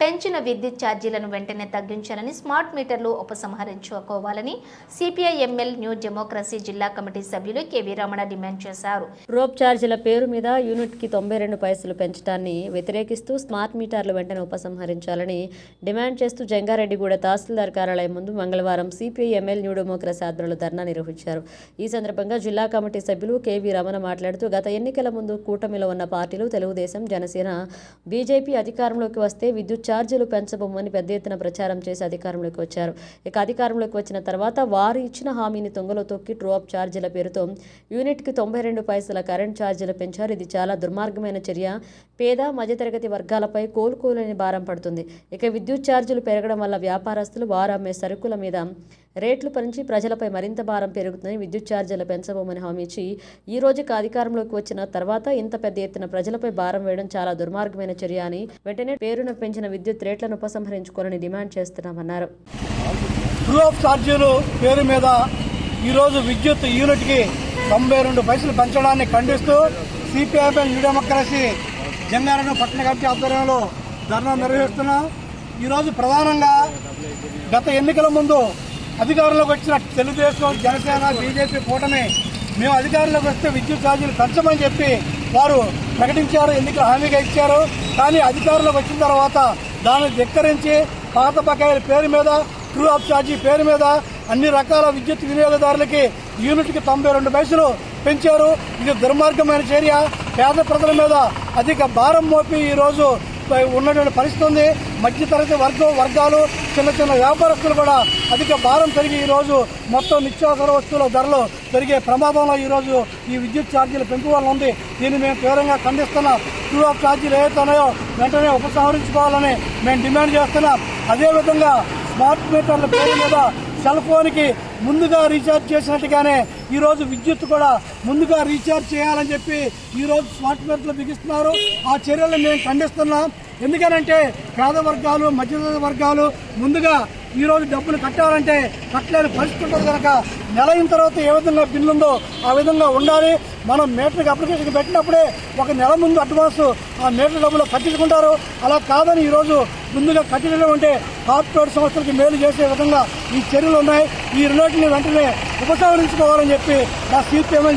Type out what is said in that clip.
పెంచిన విద్యుత్ ఛార్జీలను వెంటనే తగ్గించాలని స్మార్ట్ మీటర్లు ఉపసంహరించుకోవాలని సిపిఐ ఎంఎల్ న్యూ డెమోక్రసీ జిల్లా కమిటీ సభ్యులు కెవి రమణ డిమాండ్ చేశారు. రోప్ ఛార్జీల పేరు మీద యూనిట్కి తొంభై రెండు పైసలు పెంచడాన్ని వ్యతిరేకిస్తూ స్మార్ట్ మీటర్లు వెంటనే ఉపసంహరించాలని డిమాండ్ చేస్తూ జంగారెడ్డిగూడ తహసీల్దార్ కార్యాలయం ముందు మంగళవారం సిపిఐ ఎంఎల్ న్యూ డెమోక్రసీ ఆధ్వర్యంలో ధర్నా నిర్వహించారు. ఈ సందర్భంగా జిల్లా కమిటీ సభ్యులు కెవి రమణ మాట్లాడుతూ గత ఎన్నికల ముందు కూటమిలో ఉన్న పార్టీలు తెలుగుదేశం జనసేన బీజేపీ అధికారంలోకి వస్తే విద్యుత్ ఛార్జీలు పెంచబోమని పెద్ద ఎత్తున ప్రచారం చేసి అధికారంలోకి వచ్చారు. ఇక అధికారంలోకి వచ్చిన తర్వాత వారు ఇచ్చిన హామీని తొంగలో తొక్కి ట్రోప్ ఛార్జీల పేరుతో యూనిట్కి తొంభై రెండు పైసల కరెంట్ ఛార్జీలు పెంచారు. ఇది చాలా దుర్మార్గమైన చర్య. పేద మధ్యతరగతి వర్గాలపై కోలుకోలేని భారం పడుతుంది. ఇక విద్యుత్ ఛార్జీలు పెరగడం వల్ల వ్యాపారస్తులు వారు అమ్మే సరుకుల మీద రేట్లు పెంచి ప్రజలపై మరింత భారం పెరుగుతుందని విద్యుత్ ఛార్జీలు పెంచబోమని హామీ ఇచ్చి ఈ రోజుకి అధికారంలోకి వచ్చిన తర్వాత ఇంత పెద్ద ఎత్తున ప్రజలపై భారం వేయడం చాలా దుర్మార్గమైన చర్య అని వెంటనే పేరున పెంచిన విద్యుత్ రేట్లను ఉపసంహరించుకోవాలని డిమాండ్ చేస్తున్నామన్నారు. ఛార్జీలు పేరు మీద ఈరోజు విద్యుత్ యూనిట్కి తొంభై రెండు పైసలు పెంచడాన్ని ఖండిస్తూ సిపిఐఎం న్యూ డెమోక్రసీ జంగారెడ్డి పట్టణ కమిటీ ఆధ్వర్యంలో ధర్నా నిర్వహిస్తున్నాం. ఈరోజు ప్రధానంగా గత ఎన్నికల ముందు అధికారంలోకి వచ్చిన తెలుగుదేశం జనసేన బీజేపీ కూటమి మేము అధికారంలోకి వస్తే విద్యుత్ ఛార్జీలు పెంచమని చెప్పి వారు ప్రకటించారు ఎన్నికల హామీగా ఇచ్చారు. కానీ అధికారంలోకి వచ్చిన తర్వాత దాన్ని ధిక్కరించి పాత బకాయిల పేరు మీద ట్రూ ఆఫ్ ఛార్జీ పేరు మీద అన్ని రకాల విద్యుత్ వినియోగదారులకి యూనిట్కి తొంభై రెండు పైసలు పెంచారు. ఇది దుర్మార్గమైన చర్య. పేద ప్రజల మీద అధిక భారం మోపి ఈరోజు ఉన్నటువంటి పరిస్థితి ఉంది. మధ్యతరగతి వర్గం వర్గాలు చిన్న చిన్న వ్యాపారస్తులు కూడా అధిక భారం పెరిగి ఈరోజు మొత్తం నిత్యావసర వస్తువుల ధరలు పెరిగే ప్రమాదంలో ఈరోజు ఈ విద్యుత్ ఛార్జీల పెంపు వల్ల ఉంది. దీన్ని మేము తీవ్రంగా ఖండిస్తున్నాం. టూ ఆఫ్ ఛార్జీలు ఏవైతే ఉన్నాయో వెంటనే ఉపసంహరించుకోవాలని మేము డిమాండ్ చేస్తున్నాం. అదేవిధంగా స్మార్ట్ మీటర్ల పేరు మీద సెల్ ఫోన్కి ముందుగా రీఛార్జ్ చేసినట్టుగానే ఈరోజు విద్యుత్ కూడా ముందుగా రీఛార్జ్ చేయాలని చెప్పి ఈరోజు స్మార్ట్ మీటర్లు బిగిస్తున్నారు. ఆ చర్యలను మేము ఖండిస్తున్నాం. ఎందుకనంటే పేద వర్గాలు మధ్యతరగతి వర్గాలు ముందుగా ఈరోజు డబ్బులు కట్టాలంటే కట్టలేని పరిస్థితి ఉంటుంది కనుక నెల అయిన తర్వాత ఏ విధంగా బిల్లు ఉందో ఆ విధంగా ఉండాలి. మనం మీటర్కి అప్లికేషన్ పెట్టినప్పుడే ఒక నెల ముందు అడ్వాన్స్ ఆ మీటర్ డబ్బులు కట్టించుకుంటారు. అలా కాదని ఈరోజు ముందుగా కట్టించడం అంటే కార్పొరేట్ సంస్థలకి మేలు చేసే విధంగా ఈ చర్యలు ఉన్నాయి. ఈ రెండింటిని వెంటనే ఉపసంహరించుకోవాలని చెప్పి నా సీపీఎంఐ